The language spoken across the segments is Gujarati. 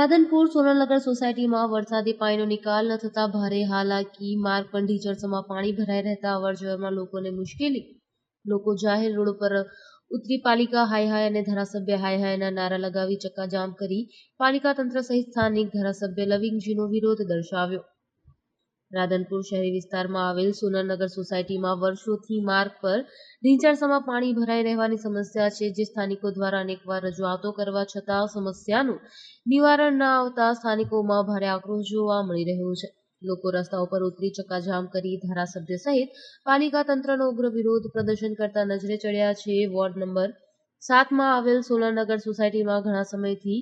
રાધનપુર સોનલનગર સોસાયટીમાં વરસાદી પાણીનો નિકાલ ન થતા ભારે હાલાકી. માર્ગ પર ઢીચણસમાં પાણી ભરાઈ રહેતા અવરજવરમાં લોકોને મુશ્કેલી. લોકો જાહેર રોડ પર ઉતરી પાલિકા હાય હાય અને ધારાસભ્ય હાય હાયના નારા લગાવી ચક્કાજામ કરી પાલિકા તંત્ર સહિત સ્થાનિક ધારાસભ્ય લવિંગજીનો વિરોધ દર્શાવ્યો. રાધનપુર શહેરી વિસ્તારમાં આવેલ સુનરનગર સોસાયટીમાં વર્ષોથી માર્ગ પર ઢીંચણસમાં પાણી ભરાઈ રહેવાની સમસ્યા છે, જે સ્થાનિકો દ્વારા અનેકવાર રજૂઆતો કરવા છતાં સમસ્યાનું નિવારણ ન આવતા સ્થાનિકોમાં ભારે આક્રોશ જોવા મળી રહ્યો છે. લોકો રસ્તા ઉપર ઉતરી ચક્કાજામ કરી ધારાસભ્ય સહિત પાલિકા તંત્રનો ઉગ્ર વિરોધ પ્રદર્શન કરતા નજરે ચડ્યા છે. વોર્ડ નંબર સાતમાં આવેલ સોલરનગર સોસાયટીમાં ઘણા સમયથી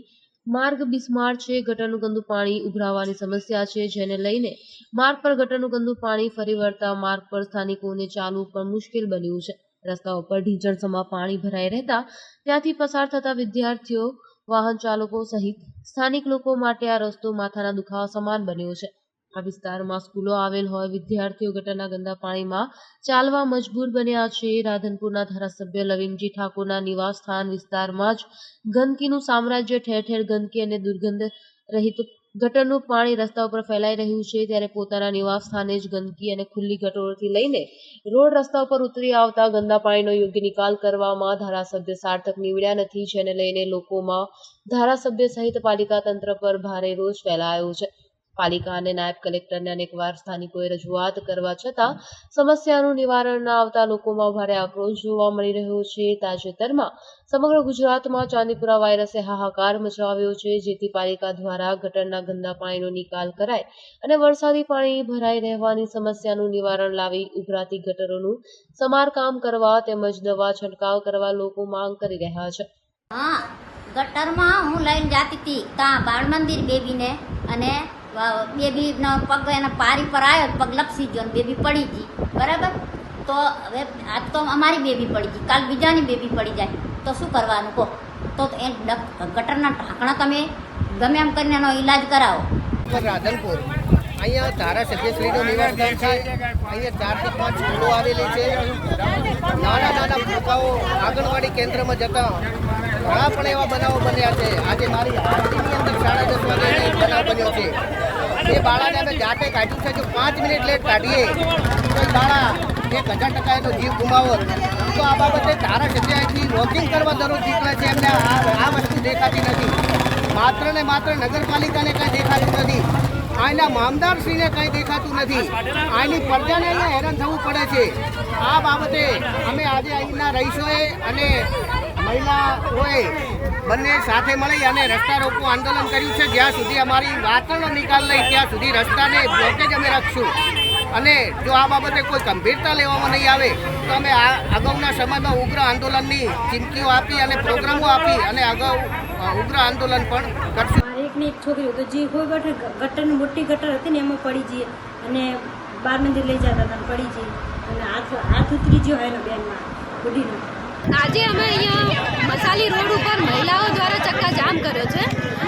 માર્ગ બિસ્માર છે, ગટરનું ગંદુ પાણી ઉભરાવાની સમસ્યા છે, જેને લઈને માર્ગ પર ગટરનું ગંદુ પાણી ફરી વળતા માર્ગ પર સ્થાનિકોને ચાલવું પણ મુશ્કેલ બન્યું છે. રસ્તાઓ પર ઢીંચણસમા પાણી ભરાઈ રહેતા ત્યાંથી પસાર થતા વિદ્યાર્થીઓ, વાહન ચાલકો સહિત સ્થાનિક લોકો માટે આ રસ્તો માથાના દુખાવા સમાન બન્યો છે. આ વિસ્તારમાં સ્કૂલો આવેલ હોય, વિદ્યાર્થીઓ ગટરના ગંદા પાણીમાં ચાલવા મજબૂર બન્યા છે. રાધનપુરના ધારાસભ્ય લવિંગજી ઠાકોરના નિવાસ વિસ્તારમાં જ ગંદકીનું સામ્રાજ્ય ઠેર ઠેર ગંદકી અને દુર્ગંધ રહિત ગટરનું પાણી રસ્તા ઉપર ફેલાઈ રહ્યું છે. ત્યારે પોતાના નિવાસ સ્થાને જ ગંદકી અને ખુલ્લી ગટરોથી લઈને રોડ રસ્તા ઉપર ઉતરી આવતા ગંદા પાણીનો યોગ્ય નિકાલ કરવામાં ધારાસભ્ય સાર્થક નીવડ્યા નથી, જેને લઈને લોકોમાં ધારાસભ્ય સહિત પાલિકા તંત્ર પર ભારે રોષ ફેલાયો છે. પાલિકા અને નાયબ કલેક્ટરને અનેકવાર સ્થાનિકોએ રજૂઆત કરવા છતાં સમસ્યાનું નિવારણ ન આવતા લોકોમાં ભારે આક્રોશ જોવા મળી રહ્યો છે. તાજેતરમાં સમગ્ર ગુજરાતમાં ચાંદીપુરા વાયરસે હાહાકાર મચાવ્યો છે. જેથી પાલિકા દ્વારા ગટરના ગંદા પાણીનો નિકાલ કરાય અને વરસાદી પાણી ભરાઈ રહેવાની સમસ્યાનું નિવારણ લાવી ઉભરાતી ગટરોનું સમારકામ કરવા તેમજ દવા છંટકાવ કરવા લોકો માંગ કરી રહ્યા છે. ગટરમાં હું લઈને જાતી હતી ત્યાં બાળ મંદિર બેબીને અને બેબીનો પગ એના પારી પર આવ્યો, પગ લપસી ગયો બેબી પડી ગઈ. બરાબર? તો હવે આજ તો અમારી બેબી પડી ગઈ, કાલ બીજાની બેબી પડી જાય. તો શું કરવાનું કહો? તો એ ગટરના ઢાંકણા તમે ગમે એમ કરીને એનો ઈલાજ કરાવો. રાધનપુર. અહીંયા ધારાસભ્યશ્રીનું નિવાસસ્થાન છે. અહીંયા ચારથી પાંચ સ્કૂલો આવેલી છે. નાના નાના ભૂલકાઓ આંગણવાડી કેન્દ્રમાં જતા ઘણા પણ એવા બનાવો બન્યા છે. આજે મારી હાજરીની અંદર સાડા દસ બનાવ બન્યો છે. એ બાળાને અમે જાતે કાઢ્યું છે. પાંચ મિનિટ લેટ કાઢીએ, તો બાળા એક હજાર ટકા એનો જીવ ગુમાવો. તો આ બાબતે ધારાસભ્ય જગ્યાએથી વોકિંગ કરવા દરરોજ નીકળે છે. એમને આ વસ્તુ દેખાતી નથી. માત્ર માત્ર નગરપાલિકાને કંઈ દેખાતું નથી. અહીંના મામદારશ્રીને કંઈ દેખાતું નથી. અહીંની પ્રજાને હેરાન થવું પડે છે. આ બાબતે અમે આજે અહીંના રહીશોએ અને મહિલાઓએ બંને સાથે મળી અને રસ્તા રોકો આંદોલન કર્યું છે. જ્યાં સુધી અમારી વાતનો નિકાલ નહીં, ત્યાં સુધી રસ્તાને બ્લોકેજ અમે રાખશું. અને જો આ બાબતે કોઈ ગંભીરતા લેવામાં નહીં આવે, તો અમે આ અગાઉના સમયમાં ઉગ્ર આંદોલનની ચીમકીઓ આપી અને પ્રોગ્રામો આપી અને અગાઉ ઉગ્ર આંદોલન પણ કરશું. એકની એક છોકરી હતી જે કોઈ ગટર, ગટરની, મોટી ગટર હતી ને એમાં પડી જઈએ. અને બાર મંદિર લઈ જતા હતા પડી જઈએ. અને હાથ હાથ ઉતરી ગયો એનો બેનમાં. બુઢીનો. આજે અમે અહીંયા મસાલી રોડ ઉપર મહિલાઓ દ્વારા ચક્કા જામ કર્યો છે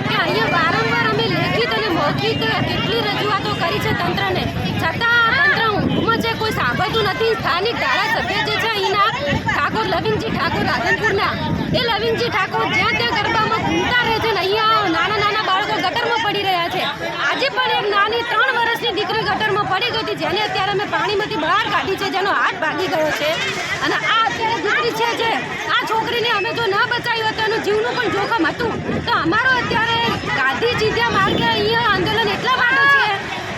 કે અહીંયા વારંવાર અમે લેખિત અને મૌખિક કેટલી રજૂઆતો કરી છે તંત્રને. છતાં તંત્ર ઊંઘમાં છે, કોઈ સાંભળતું નથી. સ્થાનિક ધારાસભ્ય જે છે, અહીંના ઠાકોર લવિંગજી ઠાકોર રાધનપુરના. એ લવિંગજી ઠાકોર જ્યાં ત્યાં ગરબામાં ઘૂમતા રહે છે ને અહીંયા નાના નાના બાળકો ગટરમાં પડી રહ્યા છે. આજે પણ એક નાની ત્રણ વર્ષની દીકરી ગટરમાં પડી ગઈ હતી, જેને અત્યારે અમે પાણીમાંથી બહાર કાઢી છે, જેનો હાથ ભાગી ગયો છે. અને આ અત્યારે છે જે આ છોકરીને અમે જો ન બચાવી હોત તો એનું જીવનું પણ જોખમ હતું. તો અમારો અત્યારે ગાંધી ચીધ્યા માર્ગે અહીંયા આંદોલન એટલા માટે છે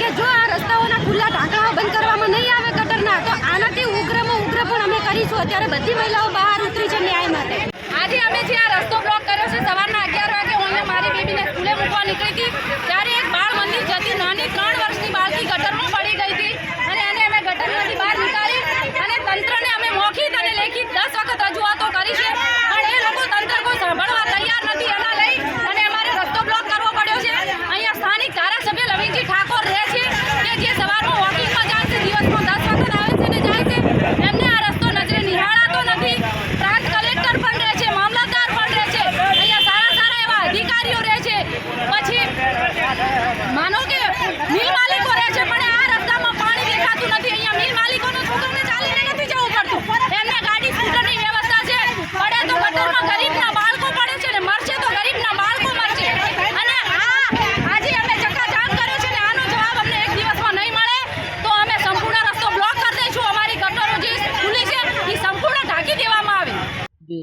કે જો આ રસ્તાઓના ખુલ્લા ઢાંકણાઓ બંધ કરવામાં નહીં આવે ગટરના, તો આનાથી ઉગ્રમાં ઉગ્ર પણ અમે કરીશું. અત્યારે બધી મહિલાઓ બહાર ઉતરી છે ન્યાય માટે. આજે અમે જે આ રસ્તો બ્લોક કર્યો છે સવારના અગિયાર વાગે હું અહીંયા મારી બેબીને સ્કૂલે મૂકવા નીકળી હતી ત્યારે એક બાળ મંદિર જતી નાની ત્રણ વર્ષની બાળકી ગટરમાં પડી ગઈ હતી અને એને અમે ગટરમાંથી બહાર નીકાળી અને તંત્રને અમે મૌખિક અને લેખિત દસ વખત રજૂઆતો કરી છે પણ એ લોકો તંત્ર કોઈ સાંભળવા તૈયાર નથી એના લઈ અને અમારે રસ્તો બ્લોક કરવો પડ્યો છે અહીંયા સ્થાનિક ધારાસભ્ય લવિંગજી ઠાકોર રહે છે કે જે સવારમાં વોકિંગમાં જાય છે દિવસમાં દસ વખત આવે છે ને જાય છે એમને આ રસ્તો નજરે નિહાળાતો નથી પ્રાંત કલેક્ટર પણ રહે છે મામલતદાર પણ રહે છે અહીંયા સારા સારા એવા અધિકારીઓ રહે છે પછી